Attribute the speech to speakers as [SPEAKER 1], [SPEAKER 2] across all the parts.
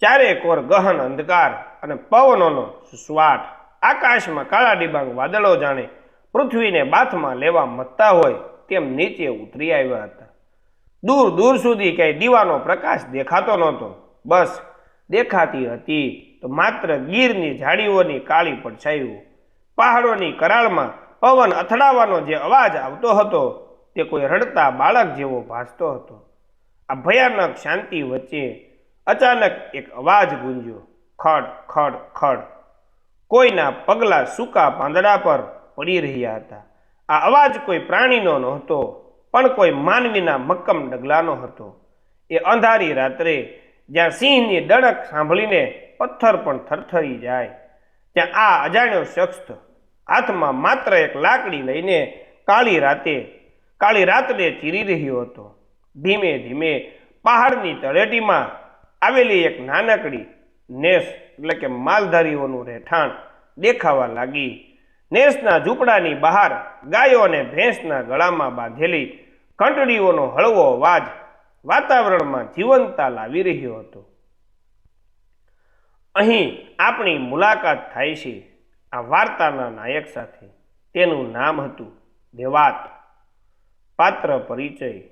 [SPEAKER 1] ચારે કોર ગહન અંધકાર અને પવનોનો સુસ્વાટ આકાશમાં કાળા ડિબાંગ વાદળો જાણે પૃથ્વીને બાથમાં લેવા મથતા હોય તેમ નીચે ઉતરી આવ્યા હતા. દૂર દૂર સુધી ક્યાંય દીવાનો પ્રકાશ દેખાતો નહોતો. બસ દેખાતી હતી તો માત્ર ગીરની ઝાડીઓની કાળી પડછાયું. પહાડોની કરાળમાં પવન અથડાવાનો જે અવાજ આવતો હતો તે કોઈ રડતા બાળક જેવો ભાસતો હતો. આ ભયાનક શાંતિ વચ્ચે અચાનક એક અવાજ ગુંજ્યો. ખડ ખડ ખડ. કોઈના પગલા સૂકા પાંદડા પર પડી રહ્યા હતા. આ અવાજ કોઈ પ્રાણીનો નહોતો, પણ કોઈ માનવીના મક્કમ ડગલાનો હતો. એ અંધારી રાત્રે જ્યાં સિંહની ડણક સાંભળીને પથ્થર પણ થરથરી જાય, ત્યાં આ અજાણ્યો શખ્સ હાથમાં માત્ર એક લાકડી લઈને કાળી રાતે, કાળી રાતને ચીરી રહ્યો હતો. ધીમે ધીમે પહાડની તળેટીમાં આવેલી એક નાનકડી નેસ, એટલે કે માલધારીઓનું રહેઠાણ દેખાવા લાગી. નેસના ઝૂંપડાની બહાર ગાયો અને ભેંસના ગળામાં બાંધેલી ઘંટડીઓનો હળવો અવાજ વાતાવરણમાં જીવંતતા લાવી રહ્યો હતો. અહીં આપણી મુલાકાત થાય છે આ વાર્તાના નાયક સાથે. તેનું નામ હતું દેવાત. પાત્ર પરિચય.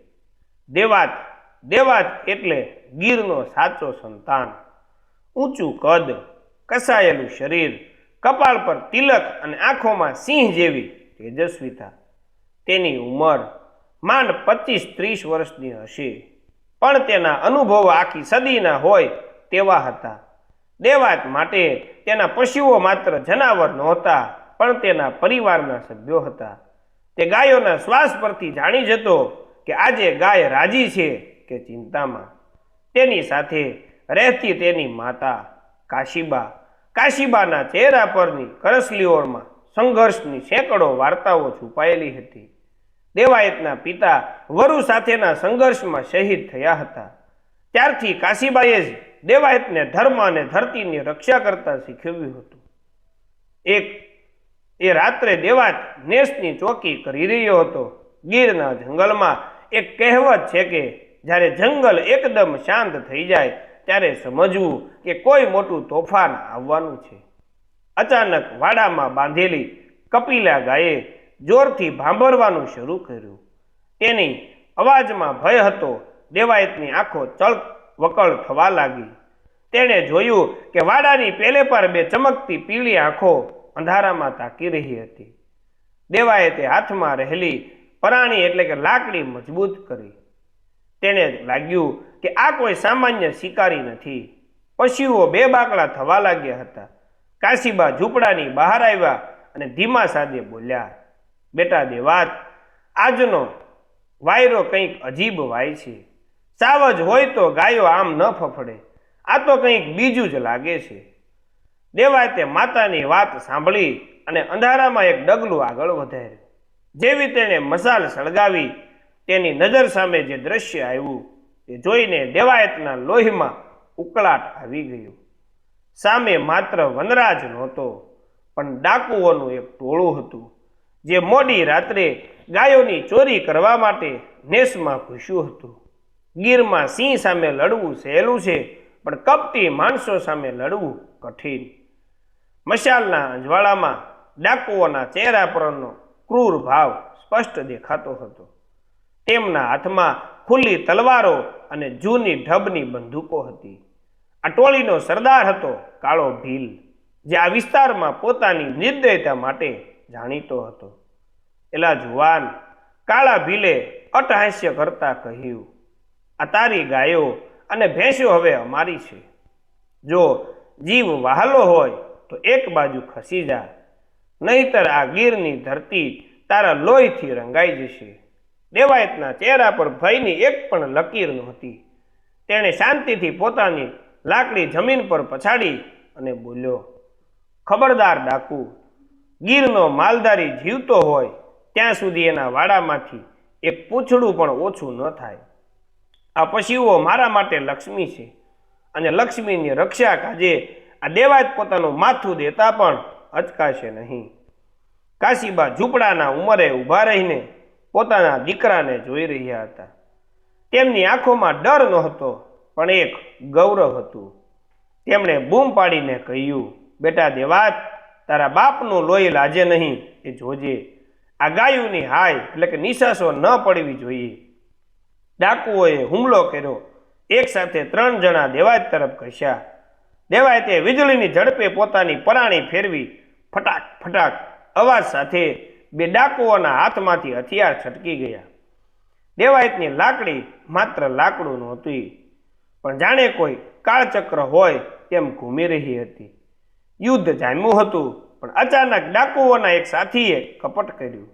[SPEAKER 1] દેવાત દેવાત એટલે ગીરનો સાચો સંતાન, ઊંચું કદ, કસાયેલું શરીર, કપાળ પર તિલક અને આંખોમાં સિંહ જેવી તેજસ્વીતા તેની ઉંમર માંડ પચીસ ત્રીસ વર્ષની હશે. પણ તેના અનુભવો આખી સદીના હોય તેવા હતા. દેવાત માટે તેના પશુઓ માત્ર જનાવર નહોતા, પણ તેના પરિવારના સભ્યો હતા. તે ગાયોના શ્વાસ પરથી જાણી જતો કે આજે ગાય રાજી છે કે ચિંતામાં. તેની સાથે રહેતી તેની માતા કાશીબા. કાશીબાના ચહેરા પરની કરસલીઓમાં સંઘર્ષની સેંકડો વાર્તાઓ છુપાયેલી હતી. દેવાયતના પિતા વરુ સાથેના સંઘર્ષમાં શહીદ થયા હતા. ત્યારથી કાશીબાએ જ દેવાયતને ધર્મ અને ધરતીની રક્ષા કરતા શીખવ્યું હતું. એક, એ રાત્રે દેવાત નેસની ચોકી કરી રહ્યો હતો. ગીરના જંગલમાં એક કહેવત છે કે જ્યારે જંગલ એકદમ શાંત થઈ જાય, ત્યારે સમજવું કે કોઈ મોટું તોફાન આવવાનું છે. અચાનક વાડામાં બાંધેલી કપિલા ગાયે જોરથી ભાંભરવાનું શરૂ કર્યું. તેની અવાજમાં ભય હતો, દેવાયતની આંખો ચળક વકળ થવા લાગી. તેણે જોયું કે વાડાની પેલે પર બે ચમકતી પીળી આંખો અંધારામાં તાકી રહી હતી. દેવાયતે હાથમાં રહેલી પરાણી એટલે કે લાકડી મજબૂત કરી. તેને લાગ્યું કે આ કોઈ સામાન્ય શિકારી નથી. પશુઓ બે બાકડા થવા લાગ્યા હતા. કાશીબા ઝૂંપડાની બહાર આવ્યા અને ધીમા સાદે બોલ્યા, બેટા દેવાત આજનો વાયરો કંઈક અજીબ વાય છે. સાવજ હોય તો ગાયો આમ ન ફફડે. આ તો કંઈક બીજું જ લાગે છે. દેવાતે માતાની વાત સાંભળી અને અંધારામાં એક ડગલું આગળ વધાર્યું. જેવી તેણે મસાલ સળગાવી તેની નજર સામે જે દ્રશ્ય આવ્યું તે જોઈને દેવાયતના લોહીમાં ઉકળાટ આવી ગયું. સામે માત્ર વનરાજ નહોતો, પણ ડાકુઓનું એક ટોળું હતું, જે મોડી રાત્રે ગાયોની ચોરી કરવા માટે નેસમાં ઘૂસ્યું હતું. ગીરમાં સિંહ સામે લડવું સહેલું છે, પણ કપટી માણસો સામે લડવું કઠિન. મશાલના અંજવાળામાં ડાકુઓના ચહેરા પરનો ક્રૂર ભાવ સ્પષ્ટ દેખાતો હતો. તેમના હાથમાં ખુલ્લી તલવારો અને જૂની ઢબની બંદૂકો હતી. આ ટોળીનો સરદાર હતો કાળો ભીલ, જે આ વિસ્તારમાં પોતાની નિર્દયતા માટે જાણીતો હતો. એલા જુવાન, કાળા ભીલે અટહાસ્ય કરતા કહ્યું આ તારી ગાયો અને ભેંસો હવે અમારી છે. જો જીવ વહાલો હોય તો એક બાજુ ખસી જા, નહીતર આ ગીરની ધરતી તારા લોહીથી રંગાઈ જશે. દેવાયતના ચહેરા પર ભયની એક પણ લકીર નહોતી. તેણે શાંતિથી પોતાની લાકડી જમીન પર પછાડી અને બોલ્યો, ખબરદાર ડાકુ, ગીરનો માલધારી જીવતો હોય ત્યાં સુધી એના વાડામાંથી એક પૂંછડું પણ ઓછું ન થાય. આ પશુઓ મારા માટે લક્ષ્મી છે અને લક્ષ્મીની રક્ષા કાજે આ દેવાજ પોતાનું માથું દેતા પણ અચકાશે નહીં. કાશીબા ઝૂંપડાના ઉંમરે ઊભા રહીને પોતાના દીકરાને જોઈ રહ્યા હતા. તેમની આંખોમાં ડર નહોતો, પણ એક ગૌરવ હતું. તેમણે બૂમ પાડીને કહ્યું, બેટા દેવાત તારા બાપનું લોહી લાજે નહીં, એ જોજે. આ ગાયુંની હાય એટલે કે નિશાસો ન પડવી જોઈએ. ડાકુઓએ હુમલો કર્યો. એક સાથે ત્રણ જણા દેવાય તરફ ઘસ્યા. દેવાય તે વીજળીની ઝડપે પોતાની પરાણી ફેરવી ફટાક ફટાક અવાજ સાથે બે ડાકુઓના હાથમાંથી હથિયાર છટકી ગયા. દેવાયતની લાકડી માત્ર લાકડું નહોતી, પણ જાણે કોઈ કાળચક્ર હોય તેમ ઘૂમી રહી હતી. યુદ્ધ જામ્યું હતું, પણ અચાનક ડાકુઓના એક સાથીએ કપટ કર્યું.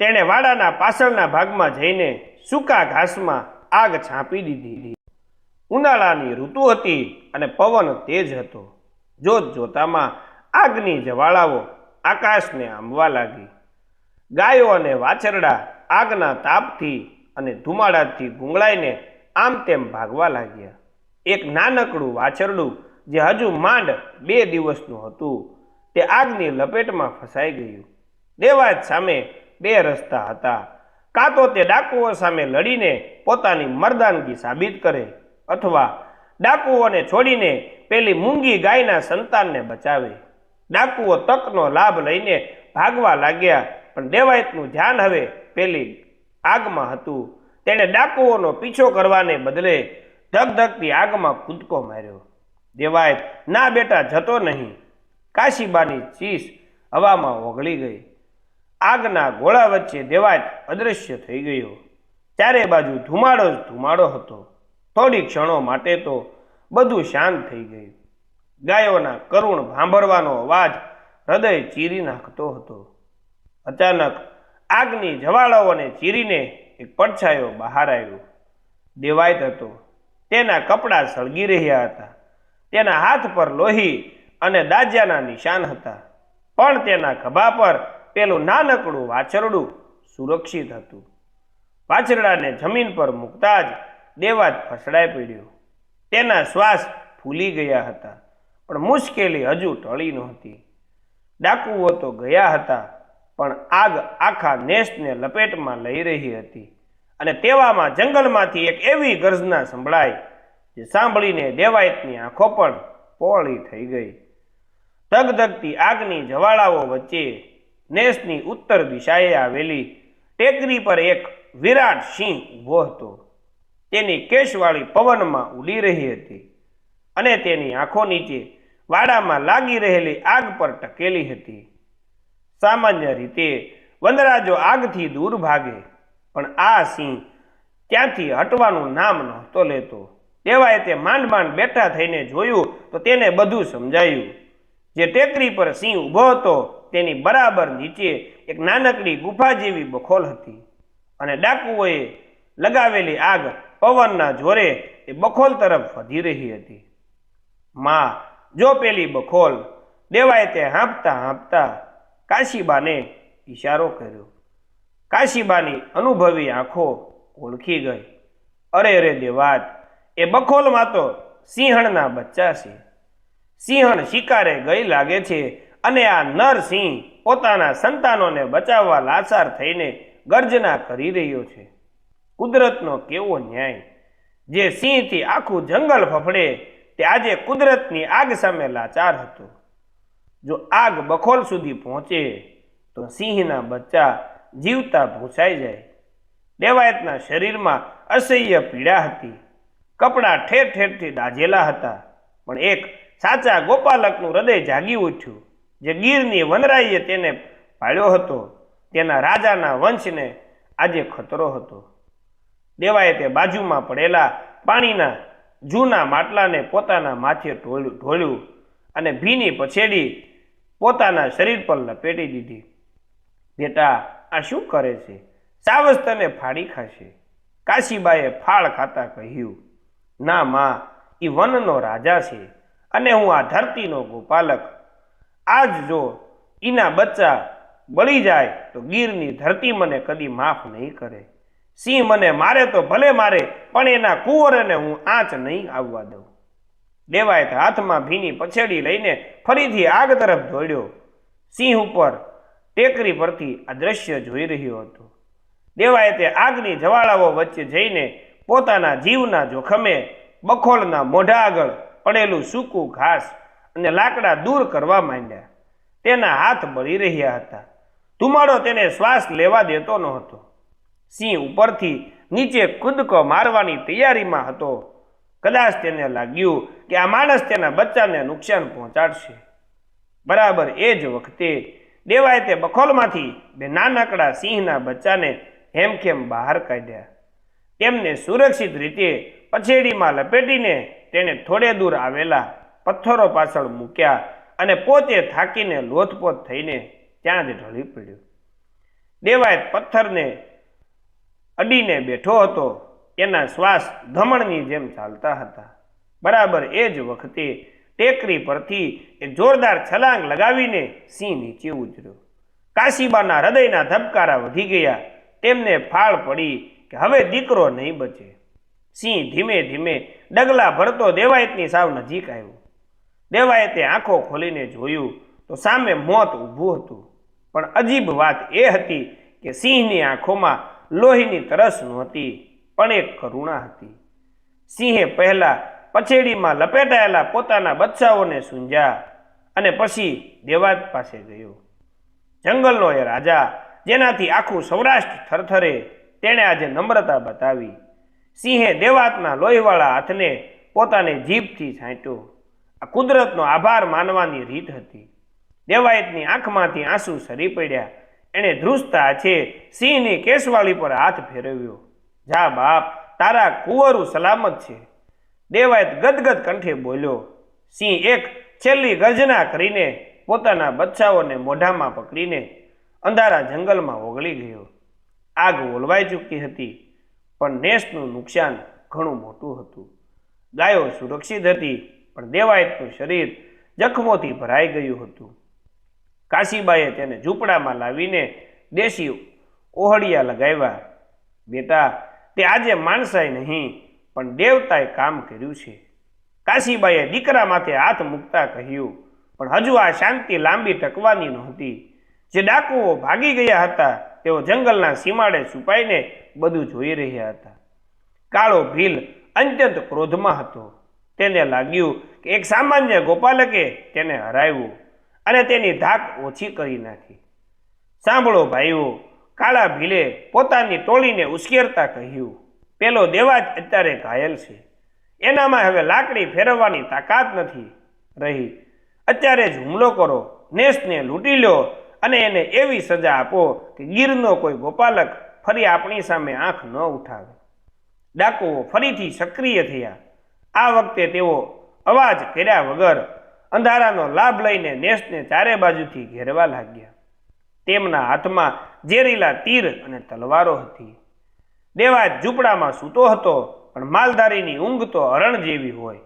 [SPEAKER 1] તેણે વાડાના પાછળના ભાગમાં જઈને સૂકા ઘાસમાં આગ છાંપી દીધી. ઉનાળાની ઋતુ હતી અને પવન તેજ હતો. જોત જોતામાં આગની જવાળાઓ આકાશને આંબવા લાગી. ગાયો અને વાછરડા આગના તાપથી અને ધુમાડાથી ગુંગળાઈને આમ તેમ ભાગવા લાગ્યા. એક નાનકડું વાછરડું જે હજુ માંડ બે દિવસનું હતું, તે આગની લપેટમાં ફસાઈ ગયું. દેવાજ સામે બે રસ્તા હતા. કાં તો તે ડાકુઓ સામે લડીને પોતાની મર્દાનગી સાબિત કરે, અથવા ડાકુઓને છોડીને પેલી મૂંગી ગાયના સંતાનને બચાવે. ડાકુઓ તકનો લાભ લઈને ભાગવા લાગ્યા પણ દેવાયતનું ધ્યાન હવે પેલી આગમાં હતું. તેણે ડાકુઓનો પીછો કરવાને બદલે ધગધગતી આગમાં કૂદકો માર્યો. દેવાયત, ના બેટા, જતો નહીં. કાશીબાની ચીસ હવામાં ઓગળી ગઈ. આગના ગોળા વચ્ચે દેવાયત અદૃશ્ય થઈ ગયો. ચારે બાજુ ધુમાડો જ ધુમાડો હતો. થોડી ક્ષણો માટે તો બધું શાંત થઈ ગયું. ગાયોના કરુણ ભાંભરવાનો અવાજ હૃદય ચીરી નાખતો હતો. અચાનક આગની જવાળાઓને ચીરીને એક પડછાયો બહાર આવ્યો. દેવાયત હતો. તેના કપડાં સળગી રહ્યા હતા. તેના હાથ પર લોહી અને દાજ્યાના નિશાન હતા. પણ તેના ખભા પર પેલું નાનકડું વાછરડું સુરક્ષિત હતું. વાછરડાને જમીન પર મૂકતા જ દેવાત ફસડાઈ પડ્યો. તેના શ્વાસ ફૂલી ગયા હતા. પણ મુશ્કેલી હજુ ટળી નહોતી. ડાકુઓ તો ગયા હતા. પણ આગ આખા નેસને લપેટમાં લઈ રહી હતી. અને તેવામાં જંગલમાંથી એક એવી ગર્જના સંભળાઈ જે સાંભળીને દેવાયતની આંખો પણ પહોળી થઈ ગઈ. ધગધગતી આગની જવાળાઓ વચ્ચે નેસની ઉત્તર દિશાએ આવેલી ટેકરી પર એક વિરાટ સિંહ ઊભો હતો. તેની કેશવાળી પવનમાં ઉડી રહી હતી અને તેની આંખો નીચે વાડામાં લાગી રહેલી આગ પર ટકેલી હતી. સામાન્ય રીતે વનરાજો આગથી દૂર ભાગે, પણ આ સિંહ ત્યાંથી હટવાનું નામ નહોતો લેતો. તેવાએ તે માંડ માંડ બેઠા થઈને જોયું તો તેને બધું સમજાયું. જે ટેકરી પર સિંહ ઊભો હતો, તેની બરાબર નીચે એક નાનકડી ગુફા જેવી બખોલ હતી અને ડાકુઓએ લગાવેલી આગ પવનના જોરે એ બખોલ તરફ વધી રહી હતી. માં, જો પેલી બખોલ. દેવાય તે હાંપતા હાંપતા કાશીબાને ઈશારો કર્યો. કાશીબાની અનુભવી આંખો ઓળખી ગઈ. અરે રે દેવાત, એ બખોલમાં તો સિંહણના બચ્ચા છે. સિંહણ શિકારે ગઈ લાગે છે અને આ નર સિંહ પોતાના સંતાનોને બચાવવા લાચાર થઈને ગર્જના કરી રહ્યો છે. કુદરતનો કેવો ન્યાય? જે સિંહથી આખું જંગલ ફફડે, તે આજે કુદરતની આગ સામે લાચાર હતો. જો આગ બખોલ સુધી પહોંચે, તો સિંહના બચ્ચા જીવતા ભૂંસાઈ જાય. દેવાયતના શરીરમાં અસહ્ય પીડા હતી. કપડાં ઠેર ઠેરથી દાઝેલા હતા. પણ એક સાચા ગોપાલકનું હૃદય જાગી ઉઠ્યું, જે ગીરની વનરાઈએ તેને પાળ્યો હતો. તેના રાજાના વંશને આજે ખતરો હતો. દેવાએ તે બાજુમાં પડેલા પાણીના જૂના માટલાને પોતાના માથે ઢોળ્યું ઢોળ્યું અને ભીની પછેડી પોતાના શરીર પર લપેટી દીધી. બેટા, આ શું કરે છે? સાવસ તને ફાડી ખાશે. કાશીબાએ ફાળ ખાતા કહ્યું, ના માં એ વનનો રાજા છે અને હું આ ધરતીનો ગોપાલક. આજ જો ઈના બચ્ચા બળી જાય તો ગીરની ધરતી મને કદી માફ નહીં કરે. સિંહ મને મારે તો ભલે મારે, પણ એના કુંવરને હું આંચ નહીં આવવા દઉં. દેવાયત હાથમાં ભીની પછેડી લઈને ફરીથી આગ તરફ દોડ્યો. સિંહ ઉપર ટેકરી પરથી આ દ્રશ્ય જોઈ રહ્યો હતો. દેવાયતે આગની જવાળાઓ વચ્ચે જઈને પોતાના જીવના જોખમે બખોલના મોઢા આગળ પડેલું સૂકું ઘાસ અને લાકડા દૂર કરવા માંડ્યા. તેના હાથ બળી રહ્યા હતા. ધુમાડો તેને શ્વાસ લેવા દેતો નહોતો. સિંહ ઉપરથી નીચે કૂદકો મારવાની તૈયારીમાં હતો. કદાચ તેને લાગ્યું કે આ માણસ તેના બચ્ચાને નુકસાન પહોંચાડશે. બરાબર એ જ વખતે દેવાએ તે બખોલમાંથી બે નાનકડા સિંહના બચ્ચાને હેમખેમ બહાર કાઢ્યા. તેમને સુરક્ષિત રીતે પછેડીમાં લપેટીને તેણે થોડે દૂર આવેલા પથ્થરો પાછળ મૂક્યા અને પોતે થાકીને લોથપોથ થઈને ત્યાં જ ઢળી પડ્યો. દેવાયત પથ્થરને અડીને બેઠો હતો. એના શ્વાસ ધમણની જેમ ચાલતા હતા. બરાબર એ જ વખતે ટેકરી પરથી એ જોરદાર છલાંગ લગાવીને સિંહ નીચે ઉતર્યો. કાશીબાના હૃદયના ધબકારા વધી ગયા. તેમને ફાળ પડી કે હવે દીકરો નહીં બચે. સિંહ ધીમે ધીમે ડગલા ભરતો દેવાયતની સાવ નજીક આવ્યો. દેવાયતે આંખો ખોલીને જોયું તો સામે મોત ઊભું હતું. પણ અજીબ વાત એ હતી કે સિંહની આંખોમાં લોહીની તરસ નહોતી. પણ એક કરુણા હતી. સિંહે પહેલા પછેડીમાં લપેટાયેલા પોતાના બચ્ચાઓને સૂંઝ્યા અને પછી દેવાત પાસે ગયો. જંગલનો એ રાજા, જેનાથી આખું સૌરાષ્ટ્ર થરથરે, તેણે આજે નમ્રતા બતાવી. સિંહે દેવાતના લોહીવાળા હાથને પોતાને જીભથી છાંટ્યો. આ કુદરતનો આભાર માનવાની રીત હતી. દેવાયતની આંખમાંથી આંસુ સરી પડ્યા. એણે ધ્રુજતા છે સિંહની કેસવાળી પર હાથ ફેરવ્યો. જા બાપ, તારા કુંવરું સલામત છે. દેવાયત ગદગદ કંઠે બોલ્યો, સિંહ એક છેલ્લી ગર્જના કરીને પોતાના બચ્ચાઓને મોઢામાં પકડીને અંધારા જંગલમાં ઓગળી ગયો. આગ ઓલવાઈ ચૂકી હતી, પણ નેસનું નુકસાન ઘણું મોટું હતું. ગાયો સુરક્ષિત હતી, પણ દેવાયતનું શરીર જખમોથી ભરાઈ ગયું હતું. કાશીબાએ તેને ઝૂંપડામાં લાવીને દેશી ઓહળિયા લગાવ્યા. બેટા તે આજે માણસાય નહીં, પણ દેવતાએ કામ કર્યું છે. કાશીબાઈએ દીકરા માથે હાથ મૂકતા કહ્યું, પણ હજુ આ શાંતિ લાંબી ટકવાની નહોતી. જે ડાકુઓ ભાગી ગયા હતા, તેઓ જંગલના સીમાડે છુપાઈને બધું જોઈ રહ્યા હતા. કાળો ભીલ અત્યંત ક્રોધમાં હતો. તેને લાગ્યું કે એક સામાન્ય ગોપાલકે તેને હરાવ્યું અને તેની ધાક ઓછી કરી નાખી. સાંભળો ભાઈઓ કાળા ભીલે પોતાની ટોળીને ઉશ્કેરતા કહ્યું, પેલો દેવા જ અત્યારે ઘાયલ છે. એનામાં હવે લાકડી ફેરવવાની તાકાત નથી રહી. અત્યારે જ હુમલો કરો નેસને લૂંટી લો અને એને એવી સજા આપો કે ગીરનો કોઈ ગોપાલક ફરી આપણી સામે આંખ ન ઉઠાવે. ડાકુઓ ફરીથી સક્રિય થયા. આ વખતે તેઓ અવાજ કર્યા વગર અંધારાનો લાભ લઈને નેસને ચારે બાજુથી ઘેરવા લાગ્યા. તેમના હાથમાં ઝેરીલા તીર અને તલવારો હતી. દેવા ઝૂંપડામાં સૂતો હતો, પણ માલધારીની ઊંઘ તો હરણ જેવી હોય.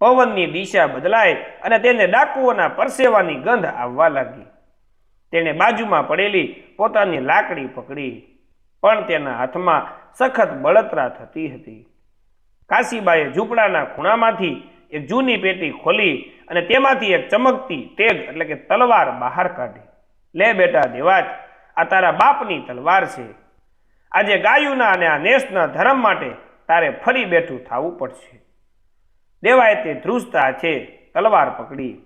[SPEAKER 1] પવનની દિશા બદલાય અને તેને ડાકુઓના પરસેવાની ગંધ આવવા લાગી. તેણે બાજુમાં પડેલી પોતાની લાકડી પકડી, પણ તેના હાથમાં સખત બળતરા થતી હતી. કાશીબાએ ઝૂંપડાના ખૂણામાંથી એક જૂની પેટી ખોલી અને તેમાંથી એક ચમકતી તેગ એટલે કે તલવાર બહાર કાઢી. લે બેટા દેવાજ આ તારા બાપની તલવાર છે. આજે ગાયુના અને આ નેસના ધર્મ માટે તારે ફરી બેઠું થવું પડશે. દેવાએ તે ધ્રુજતા છે, તલવાર પકડી.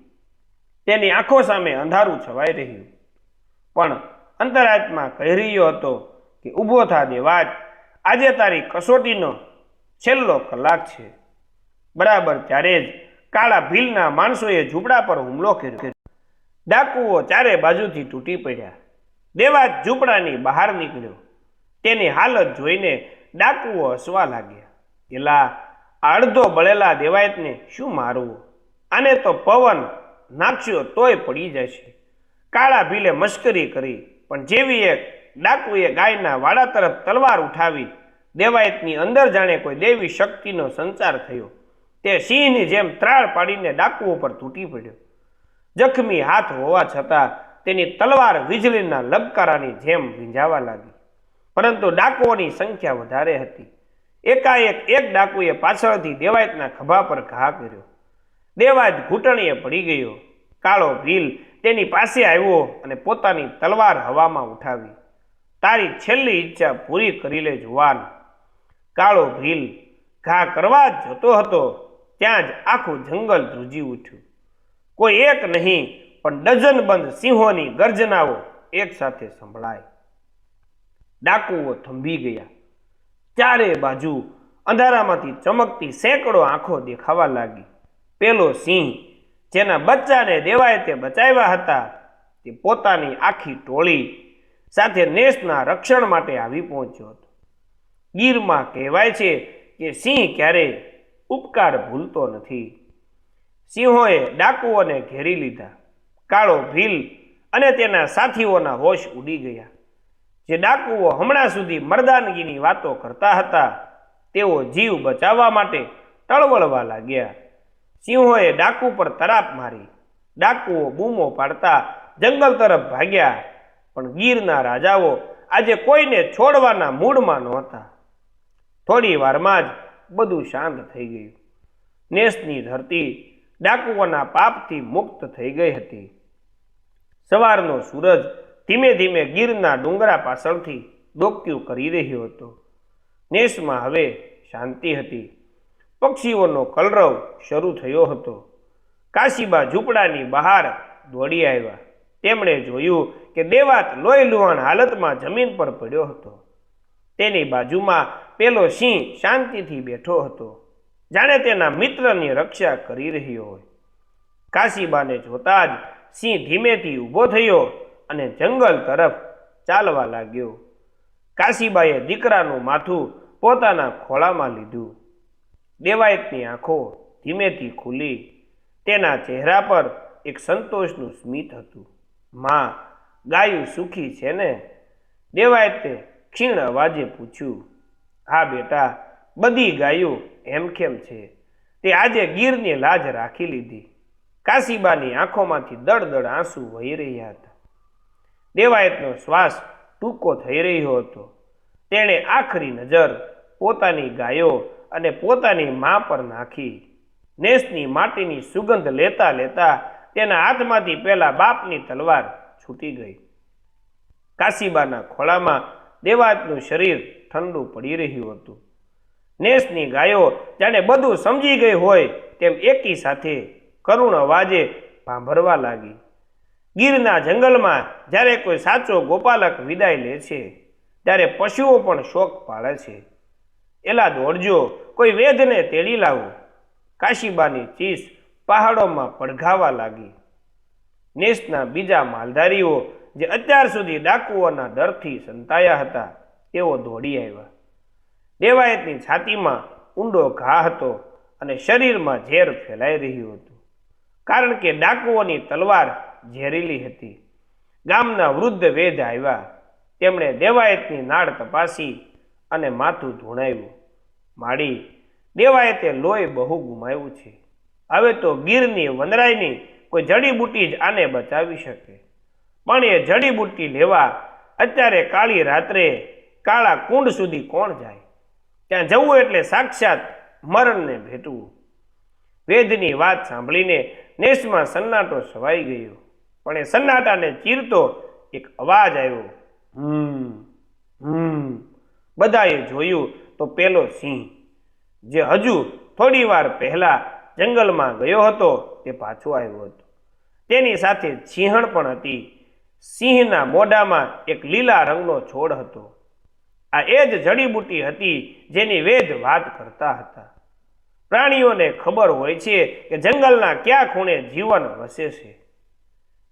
[SPEAKER 1] તેની આંખો સામે અંધારું છવાઈ રહ્યું. પણ અંતરાત્મા કહી રહ્યો હતો કે ઊભો થા દેવાજ આજે તારી કસોટીનો છેલ્લો કલાક છે. બરાબર ત્યારે જ કાળા ભીલના માણસોએ ઝૂંપડા પર હુમલો કર્યો. ડાકુઓ ચારે બાજુથી તૂટી પડ્યા. દેવાજ ઝૂંપડાની બહાર નીકળ્યો. તેની હાલત જોઈને ડાકુઓ હસવા લાગ્યા. એલા, અડધો બળેલા દેવાયતને શું મારવું? આને તો પવન નાખ્યો તોય પડી જશે. કાળા ભીલે મશ્કરી કરી, પણ જેવી એક ડાકુએ ગાયના વાડા તરફ તલવાર ઉઠાવી, દેવાયતની અંદર જાણે કોઈ દેવી શક્તિનો સંચાર થયો. તે સિંહની જેમ ત્રાળ પાડીને ડાકુ ઉપર તૂટી પડ્યો. જખમી હાથ હોવા છતાં તેની તલવાર વીજળીના લબકારાની જેમ ભીંજાવા લાગી. પરંતુ ડાકુઓની સંખ્યા વધારે હતી. એકાએક એક ડાકુએ પાછળથી દેવાયતના ખભા પર ઘા કર્યો. દેવાયત ઘૂંટણીએ પડી ગયો. કાળો ભીલ તેની પાસે આવ્યો અને પોતાની તલવાર હવામાં ઉઠાવી. તારી છેલ્લી ઈચ્છા પૂરી કરી લે જુવાન. કાળો ભીલ ઘા કરવા જ જતો હતો, ત્યાં જ આખું જંગલ ધ્રુજી ઉઠ્યું. કોઈ એક નહીં પણ ડઝનબંધ સિંહોની ગર્જનાઓ એક સાથે સંભળાય. ડાકુઓ થંભી ગયા. ચારે બાજુ અંધારામાંથી ચમકતી સેંકડો આંખો દેખાવા લાગી. પેલો સિંહ જેના બચ્ચાને દેવાય તે બચાવ્યા હતા, તે પોતાની આખી ટોળી સાથે નેસના રક્ષણ માટે આવી પહોંચ્યો હતો. ગીરમાં કહેવાય છે કે સિંહ ક્યારેય ઉપકાર ભૂલતો નથી. સિંહોએ ડાકુઓને ઘેરી લીધા. કાળો ભીલ અને તેના સાથીઓના હોશ ઉડી ગયા. જે ડાકુઓ હમણાં સુધી મર્દાનગીની વાતો કરતા હતા, તેઓ જીવ બચાવવા માટે ટળવળવા લાગ્યા. સિંહોએ ડાકુ પર તરાપ મારી. ડાકુઓ બૂમો પાડતા જંગલ તરફ ભાગ્યા, પણ ગીરના રાજાઓ આજે કોઈને છોડવાના મૂડમાં નહોતા. થોડી વારમાં જ બધું શાંત થઈ ગયું. નેસની ધરતી ડાકુઓના પાપથી મુક્ત થઈ ગઈ હતી. સવારનો સૂરજ ધીમે ધીમે ગીરના ડુંગરા પાછળથી ડોક્યું કરી રહ્યો હતો. નેસમાં હવે શાંતિ હતી. પક્ષીઓનો કલરવ શરૂ થયો હતો. કાશીબા ઝૂંપડાની બહાર દોડી આવ્યા. તેમણે જોયું કે દેવાત લોહી લુહાણ હાલતમાં જમીન પર પડ્યો હતો. તેની બાજુમાં પેલો સિંહ શાંતિથી બેઠો હતો. જાણે તેના મિત્રની રક્ષા કરી રહ્યો હોય. કાશીબાને જોતા જ સિંહ ધીમેથી ઊભો થયો અને જંગલ તરફ ચાલવા લાગ્યો. કાશીબાઈએ દીકરાનું માથું પોતાના ખોળામાં લીધું. દેવાયતની આંખો ધીમેથી ખુલી. તેના ચહેરા પર એક સંતોષનું સ્મિત હતું. માં, ગાયું સુખી છે ને? દેવાયતે ક્ષીણ અવાજે પૂછ્યું. હા બેટા, બધી ગાયો હેમખેમ છે? તે આજે ગીરની લાજ રાખી લીધી. કાશીબાની આંખોમાંથી દળદળ આંસુ વહી રહ્યા હતા. દેવાયતનો શ્વાસ ટૂંકો થઈ રહ્યો હતો. તેણે આખરી નજર પોતાની ગાયો અને પોતાની મા પર નાખી. નેસની માટીની સુગંધ લેતા લેતા તેના હાથમાંથી પહેલા બાપની તલવાર છૂટી ગઈ. કાશીબાના ખોળામાં દેવાતનું શરીર ઠંડુ પડી રહ્યું હતું. નેસની ગાયો જાણે બધું સમજી ગઈ હોય તેમ એકી સાથે કરુણ અવાજે ભાંભરવા લાગી. ગીરના જંગલમાં જ્યારે કોઈ સાચો ગોપાલક વિદાય લે છે, ત્યારે પશુઓ પણ શોક પાડે છે. એલા દોડજો કોઈ વેદને તેડી લાવો. કાશીબાની ચીસ પહાડોમાં પડઘાવા લાગી. નેસના બીજા માલધારીઓ, જે અત્યાર સુધી ડાકુઓના ડરથી સંતાયા હતા, તેઓ દોડી આવ્યા. દેવાયતની છાતીમાં ઊંડો ઘા હતો અને શરીરમાં ઝેર ફેલાઈ રહ્યું હતું. કારણ કે ડાકુઓની તલવાર ઝેરીલી હતી. ગામના વૃદ્ધ વેદ આવ્યા. તેમણે દેવાયતની નાળ તપાસી અને માથું ધૂણાવ્યું. માડી, દેવાયતે લોહી બહુ ગુમાવ્યું છે. હવે તો ગીરની વનરાયની કોઈ જડીબુટી જ આને બચાવી શકે. પણ એ જડીબુટ્ટી લેવા અત્યારે કાળી રાત્રે કાળા કુંડ સુધી કોણ જાય? ત્યાં જવું એટલે સાક્ષાત મરણને ભેટવું. વેદની વાત સાંભળીને નેસમાં સન્નાટો છવાઈ ગયો. પણ એ સન્નાટાને ચીરતો એક અવાજ આવ્યો. હમ હમ, બધાએ જોયું તો પેલો સિંહ, જે હજુ થોડી વાર પહેલા જંગલમાં ગયો હતો, તે પાછો આવ્યો હતો. તેની સાથે સિંહણ પણ હતી. સિંહના મોઢામાં એક લીલા રંગનો છોડ હતો. આ એ જ જડીબુટી હતી જેની વેદ વાત કરતા હતા. પ્રાણીઓને ખબર હોય છે કે જંગલના ક્યાં ખૂણે જીવન વસે છે.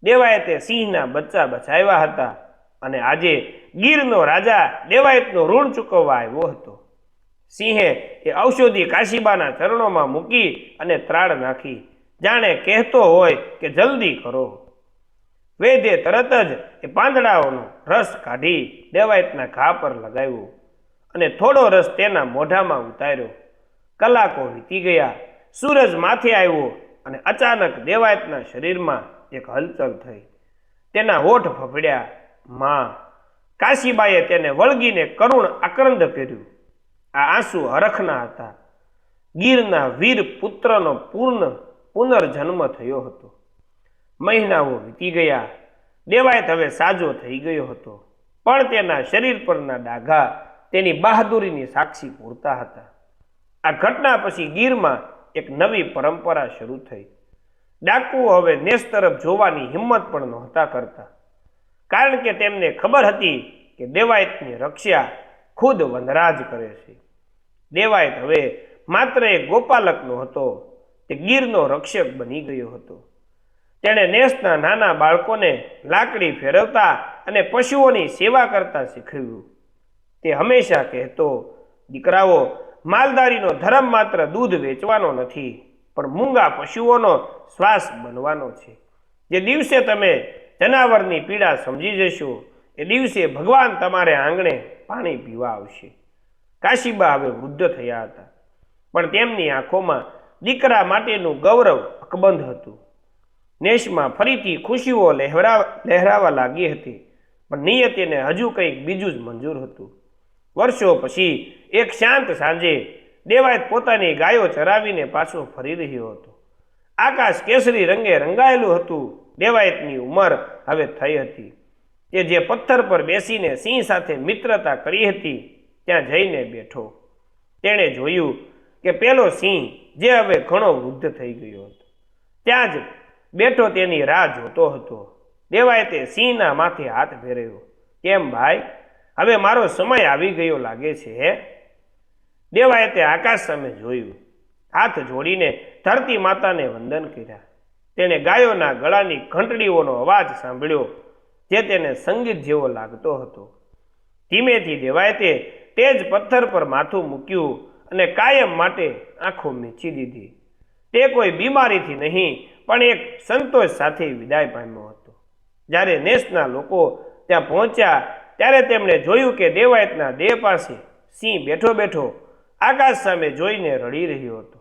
[SPEAKER 1] દેવાયતે સિંહના બચ્ચા બચાવ્યા હતા અને આજે ગીરનો રાજા દેવાયતનું ઋણ ચૂકવવા આવ્યો હતો. સિંહે એ ઔષધિ કાશીબાના ચરણોમાં મૂકી અને ત્રાળ નાખી. જાણે કહેતો હોય કે જલ્દી કરો. વેદે તરત જ એ પાંદડાઓનો રસ કાઢી દેવાયતના ઘા પર લગાવ્યો અને થોડો રસ તેના મોઢામાં ઉતાર્યો. કલાકો વીતી ગયા. સૂરજ માથે આવ્યો અને અચાનક દેવાયતના શરીરમાં એક હલચલ થઈ. તેના હોઠ ફફડ્યા માં. કાશીબાએ તેને વળગીને કરુણ આક્રંદ કર્યું આ આંસુ હરખના હતા. ગીરના વીર પુત્રનો પૂર્ણ પુનર્જન્મ થયો હતો. મહિનાઓ વીતી ગયા. દેવાયત હવે સાજો થઈ ગયો હતો. પણ તેના શરીર પરના ડાઘા તેની બહાદુરીની સાક્ષી પૂરતા હતા. આ ઘટના પછી ગીરમાં એક નવી પરંપરા શરૂ થઈ. ડાકુઓ હવે નેસ તરફ જોવાની હિંમત પણ નહોતા કરતા. કારણ કે તેમને ખબર હતી કે દેવાયતની રક્ષા ખુદ વનરાજ કરે છે. દેવાયત હવે માત્ર એક ગોપાલકનો હતો, તે ગીરનો રક્ષક બની ગયો હતો. તેણે નેસના નાના બાળકોને લાકડી ફેરવતા અને પશુઓની સેવા કરતા શીખવ્યું. તે હંમેશા કહેતો, દીકરાઓ માલદારીનો ધર્મ માત્ર દૂધ વેચવાનો નથી, પણ મૂંગા પશુઓનો શ્વાસ બનવાનો છે. જે દિવસે તમે જનાવરની પીડા સમજી જશો, એ દિવસે ભગવાન તમારે આંગણે પાણી પીવા આવશે. કાશીબા હવે વૃદ્ધ થયા હતા, પણ તેમની આંખોમાં દીકરા માટેનું ગૌરવ અકબંધ હતું. નેશમાં ફરીથી ખુશીઓ લહેરા, લહેરાવા લાગી હતી, પણ નિયતિને હજુ કંઈક બીજું જ મંજૂર હતું. વર્ષો પછી એક શાંત સાંજે દેવાયત પોતાની ગાયો ચરાવીને પાછો ફરી રહ્યો હતો. આકાશ કેસરી રંગે રંગાયેલું હતું. દેવાયતની ઉંમર હવે થઈ હતી. તે જે પથ્થર પર બેસીને સિંહ સાથે મિત્રતા કરી હતી, ત્યાં જઈને બેઠો. તેણે જોયું કે પેલો સિંહ જે હવે ઘણો વૃદ્ધ થઈ ગયો હતો. ત્યાં જ બેઠો તેની રાહ જોતો હતો. દેવાયતે સિંહના માથે હાથ ફેરવ્યો કેમ ભાઈ, હવે મારો સમય આવી ગયો લાગે છે હે દેવાયતે આકાશ સામે જોયું. હાથ જોડીને ધરતી માતાને વંદન કર્યા. તેણે ગાયોના ગળાની ઘંટડીઓનો અવાજ સાંભળ્યો, જે તેને સંગીત જેવો લાગતો હતો. ધીમેથી દેવાયતે તે જ પથ્થર પર માથું મૂક્યું અને કાયમ માટે આંખો મીચી દીધી. તે કોઈ બીમારીથી નહીં, પણ એક સંતોષ સાથે વિદાય પામ્યો હતો. જ્યારે નેસના લોકો ત્યાં પહોંચ્યા, ત્યારે તેમણે જોયું કે દેવાયતના દેહ પાસે સિંહ બેઠો બેઠો આકાશ સામે જોઈને રડી રહ્યો હતો.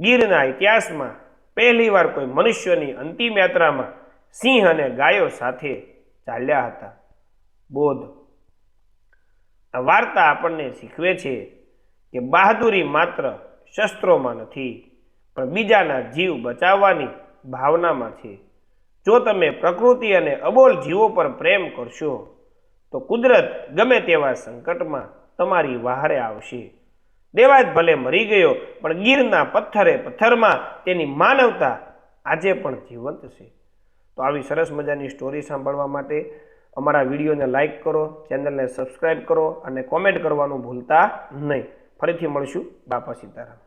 [SPEAKER 1] ગીરના ઇતિહાસમાં પહેલીવાર કોઈ મનુષ્યની અંતિમ યાત્રામાં સિંહ અને ગાયો સાથે ચાલ્યા હતા. બોધ. આ વાર્તા આપણને શીખવે છે કે બહાદુરી માત્ર શસ્ત્રોમાં નથી, પણ બીજાના જીવ બચાવવાની ભાવનામાં છે. જો તમે પ્રકૃતિ અને અબોલ જીવો પર પ્રેમ કરશો, તો કુદરત ગમે તેવા સંકટમાં તમારી વહારે આવશે. દેવાજ ભલે મરી ગયો, પણ ગીરના પથ્થરે પથ્થરમાં તેની માનવતા આજે પણ જીવંત છે. તો આવી સરસ મજાની સ્ટોરી સાંભળવા માટે અમારા વિડીયોને લાઇક કરો ચેનલને સબસ્ક્રાઈબ કરો અને કોમેન્ટ કરવાનું ભૂલતા નહીં. ફરીથી મળશું બાપા સીતારામ.